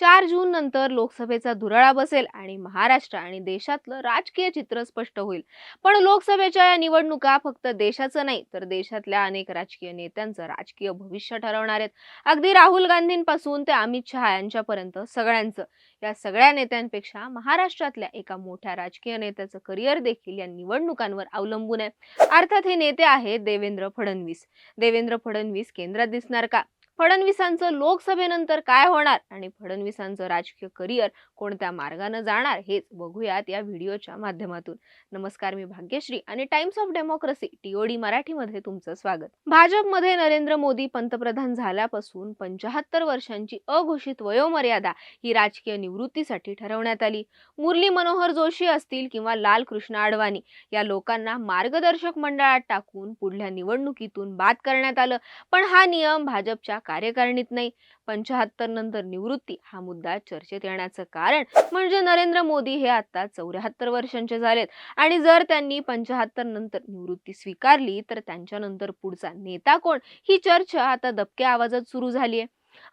चार जून नंतर लोकसभेचा धुराळा बसेल आणि महाराष्ट्र आणि देशातलं राजकीय चित्र स्पष्ट होईल. पण लोकसभेच्या या निवडणुका फक्त देशाचं नाही तर देशातल्या अनेक राजकीय नेत्यांचं राजकीय भविष्य ठरवणार आहेत. अगदी राहुल गांधींपासून ते अमित शहा यांच्यापर्यंत सगळ्यांचं. या सगळ्या नेत्यांपेक्षा महाराष्ट्रातल्या एका मोठ्या राजकीय नेत्याचं करिअर देखील या निवडणुकांवर अवलंबून आहे. अर्थात हे नेते आहेत देवेंद्र फडणवीस. देवेंद्र फडणवीस केंद्रात दिसणार का? फडणवीसांचं लोकसभेनंतर काय होणार आणि फडणवीसांचं राजकीय करिअर कोणत्या मार्गानं जाणार हेच बघूयात या व्हिडिओच्या माध्यमातून. नमस्कार मी भाग्यश्री आणि टाइम्स ऑफ डेमोक्रेसी टीओडी मराठीमध्ये तुमचं स्वागत. भाजपमध्ये नरेंद्र मोदी पंतप्रधान झाल्यापासून पंचाहत्तर वर्षांची अघोषित वयोमर्यादा ही राजकीय निवृत्तीसाठी ठरवण्यात आली. मुरली मनोहर जोशी असतील किंवा लाल कृष्ण अडवाणी या लोकांना मार्गदर्शक मंडळात टाकून पुढल्या निवडणुकीतून बाद करण्यात आलं. पण हा नियम भाजपच्या कार्यकारिणीत नाही. पंच्याहत्तर नंतर निवृत्ती हा मुद्दा चर्चेत येण्याचं कारण म्हणजे नरेंद्र मोदी हे आता चौऱ्याहत्तर वर्षांचे झालेत. आणि जर त्यांनी पंच्याहत्तर नंतर निवृत्ती स्वीकारली तर त्यांच्यानंतर पुढचा नेता कोण? ही चर्चा आता दबक्या आवाजात सुरू झाली आहे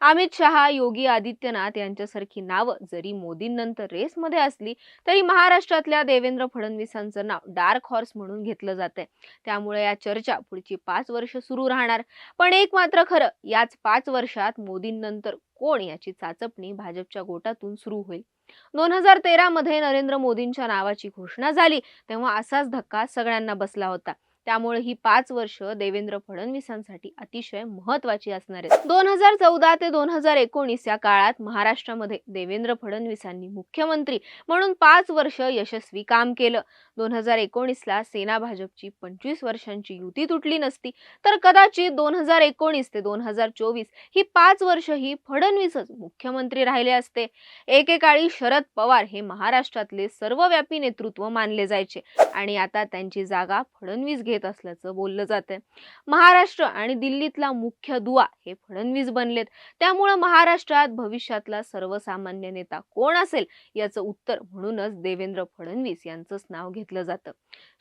अमित शहा योगी आदित्यनाथ यांच्यासारखी नावं जरी मोदींनंतर रेसमध्ये असली तरी महाराष्ट्रातल्या देवेंद्र फडणवीसांचं नाव डार्क हॉर्स म्हणून घेतलं जातंय. त्यामुळे या चर्चा पुढची पाच वर्ष सुरू राहणार. पण एक मात्र खरं याच पाच वर्षात मोदींनंतर कोण याची चाचपणी भाजपच्या गोटातून सुरू होईल? दोन हजार तेरा मध्ये नरेंद्र मोदींच्या नावाची घोषणा झाली तेव्हा असाच धक्का सगळ्यांना बसला होता. त्यामुळे ही पाच वर्ष देवेंद्र फडणवीसांसाठी अतिशय महत्वाची असणार आहेत. दोन हजार चौदा ते दोन हजार एकोणीस या काळात महाराष्ट्रामध्ये देवेंद्र फडणवीसांनी मुख्यमंत्री म्हणून पाच वर्ष यशस्वी काम केलं. दोन हजार एकोणीसला सेना भाजपची पंचवीस वर्षांची युती तुटली नसती तर कदाचित दोन हजार एकोणीस ते दोन हजार चोवीस ही पाच वर्ष ही फडणवीसच मुख्यमंत्री राहिले असते. एकेकाळी शरद पवार हे महाराष्ट्रातले सर्वव्यापी नेतृत्व मानले जायचे आणि आता त्यांची जागा फडणवीस घेत असल्याचं बोललं जातंय. महाराष्ट्र आणि दिल्लीतला मुख्य दुवा हे फडणवीस बनलेत. त्यामुळं महाराष्ट्रात भविष्यातला सर्वसामान्य नेता कोण असेल याचं उत्तर म्हणूनच देवेंद्र फडणवीस यांचंच नाव घेतलं जातं.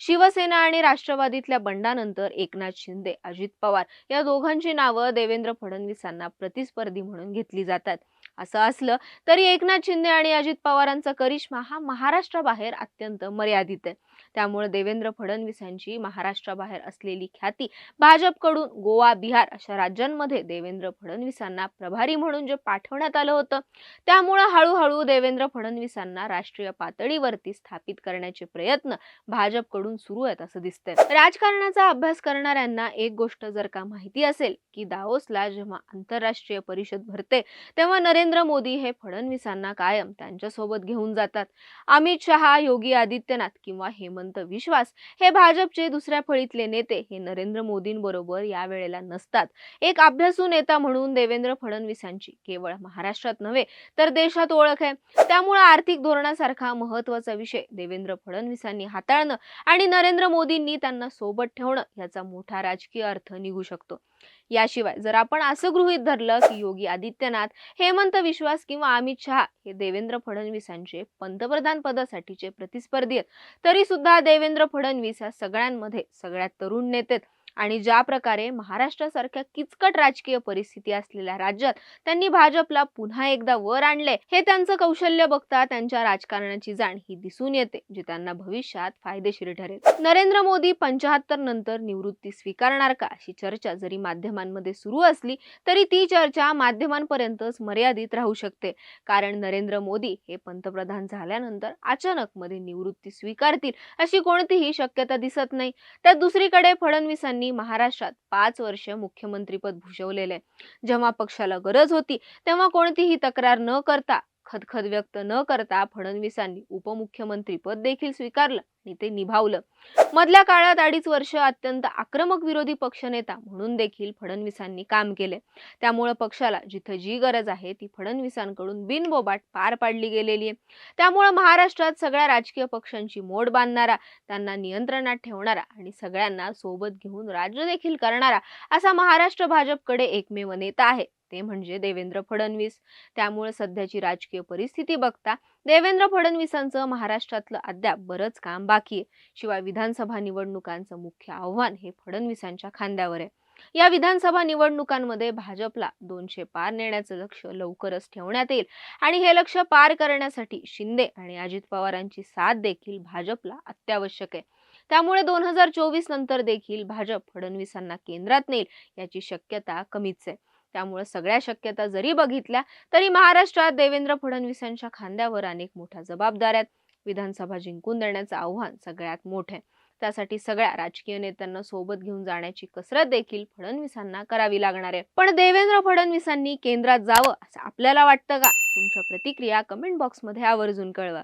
शिवसेना आणि राष्ट्रवादीतल्या बंडानंतर एकनाथ शिंदे अजित पवार या दोघांची नावं देवेंद्र फडणवीसांना प्रतिस्पर्धी म्हणून घेतली जातात. असं असलं तरी एकनाथ शिंदे आणि अजित पवारांचा करिश्मा हा महाराष्ट्राबाहेर अत्यंत मर्यादित आहे. त्यामुळे देवेंद्र फडणवीसांची महाराष्ट्राबाहेर असलेली ख्याती भाजपकडून गोवा बिहार अशा राज्यांमध्ये देवेंद्र फडणवीसांना प्रभारी म्हणून जे पाठवण्यात आलं होतं त्यामुळं हळूहळू देवेंद्र फडणवीसांना राष्ट्रीय पातळीवरती स्थापित करण्याचे प्रयत्न भाजपकडून सुरू आहेत असं दिसतंय. राजकारणाचा अभ्यास करणाऱ्यांना एक गोष्ट जर का माहिती असेल की दाओसला जेव्हा आंतरराष्ट्रीय परिषद भरते तेव्हा नरेंद्र मोदी हे फडणवीसांना कायम त्यांच्यासोबत घेऊन जातात. अमित शहा योगी आदित्यनाथ किंवा हेमंत विश्वास हे भाजपचे दुसऱ्या फळीतले नेते. हे नरेंद्र मोदींबरोबर यावेळेला नसतात. एक अभ्यासू नेता म्हणून देवेंद्र फडणवीसांची केवळ महाराष्ट्रात नव्हे तर देशात ओळख आहे. त्यामुळे आर्थिक धोरणासारखा महत्त्वाचा विषय देवेंद्र फडणवीसांनी हाताळणं आणि नरेंद्र मोदींनी त्यांना सोबत ठेवणं याचा मोठा राजकीय अर्थ निघू शकतो. याशिवाय जर आपण असं गृहीत धरलं की योगी आदित्यनाथ हेमंत विश्वास किंवा अमित शहा हे देवेंद्र फडणवीसांचे पंतप्रधान पदासाठीचे प्रतिस्पर्धी आहेत तरी सुद्धा देवेंद्र फडणवीस या सगळ्यांमध्ये सगळ्यात तरुण नेतेत. आणि ज्या प्रकारे महाराष्ट्रासारख्या किचकट राजकीय परिस्थिती असलेल्या राज्यात त्यांनी भाजपला पुन्हा एकदा वर आणले हे त्यांचं कौशल्य बघता त्यांच्या राजकारणाची जाण ही दिसून येते जी त्यांना भविष्यात फायदेशीर ठरेल. नरेंद्र मोदी पंचाहत्तर नंतर निवृत्ती स्वीकारणार का? अशी चर्चा जरी माध्यमांमध्ये सुरू असली तरी ती चर्चा माध्यमांपर्यंतच मर्यादित राहू शकते. कारण नरेंद्र मोदी हे पंतप्रधान झाल्यानंतर अचानक मध्ये निवृत्ती स्वीकारतील अशी कोणतीही शक्यता दिसत नाही. तर दुसरीकडे फडणवीसांनी महाराष्ट्रात पाच वर्ष मुख्यमंत्रीपद भूषवलेले आहे. जेव्हा पक्षाला गरज होती तेव्हा कोणतीही तक्रार न करता खदखद व्यक्त न करता फडणवीसांनी उपमुख्यमंत्रीपद देखील स्वीकारलं आणि ते निभावलं. मधल्या काळात अडीच वर्ष अत्यंत आक्रमक विरोधी पक्षनेता म्हणून देखील फडणवीसांनी काम केले. त्यामुळे पक्षाला जिथं जी गरज आहे ती फडणवीसांकडून बिनबोबाट पार पाडली गेलेली आहे. त्यामुळे महाराष्ट्रात सगळ्या राजकीय पक्षांची मोड बांधणारा त्यांना नियंत्रणात ठेवणारा आणि सगळ्यांना सोबत घेऊन राज्य देखील करणारा असा महाराष्ट्र भाजपकडे एकमेव नेता आहे. ते म्हणजे देवेंद्र फडणवीस त्यामुळे सध्याची राजकीय परिस्थिती बघता देवेंद्र फडणवीसांचं महाराष्ट्रातलं अद्याप बरंच काम बाकी आहे. शिवाय विधानसभा निवडणुकांचं मुख्य आव्हान हे फडणवीसांच्या खांद्यावर आहे. या विधानसभा निवडणुकांमध्ये भाजपला दोनशे पार नेण्याचं लक्ष लवकरच ठेवण्यात येईल. आणि हे लक्ष पार करण्यासाठी शिंदे आणि अजित पवारांची साथ देखील भाजपला अत्यावश्यक आहे. त्यामुळे दोन हजार चोवीस नंतर देखील भाजप फडणवीसांना केंद्रात नेईल याची शक्यता कमीच आहे. त्यामुळे सगळ्या शक्यता जरी बघितल्या तरी महाराष्ट्रात देवेंद्र फडणवीसांच्या खांद्यावर अनेक मोठ्या जबाबदाऱ्या आहेत. विधानसभा जिंकून देण्याचं आव्हान सगळ्यात मोठे त्यासाठी सगळ्या राजकीय नेत्यांना सोबत घेऊन जाण्याची कसरत देखील फडणवीसांना करावी लागणार आहे. पण देवेंद्र फडणवीसांनी केंद्रात जावं असं आपल्याला वाटतं का? तुमच्या प्रतिक्रिया कमेंट बॉक्समध्ये आवर्जून कळवा.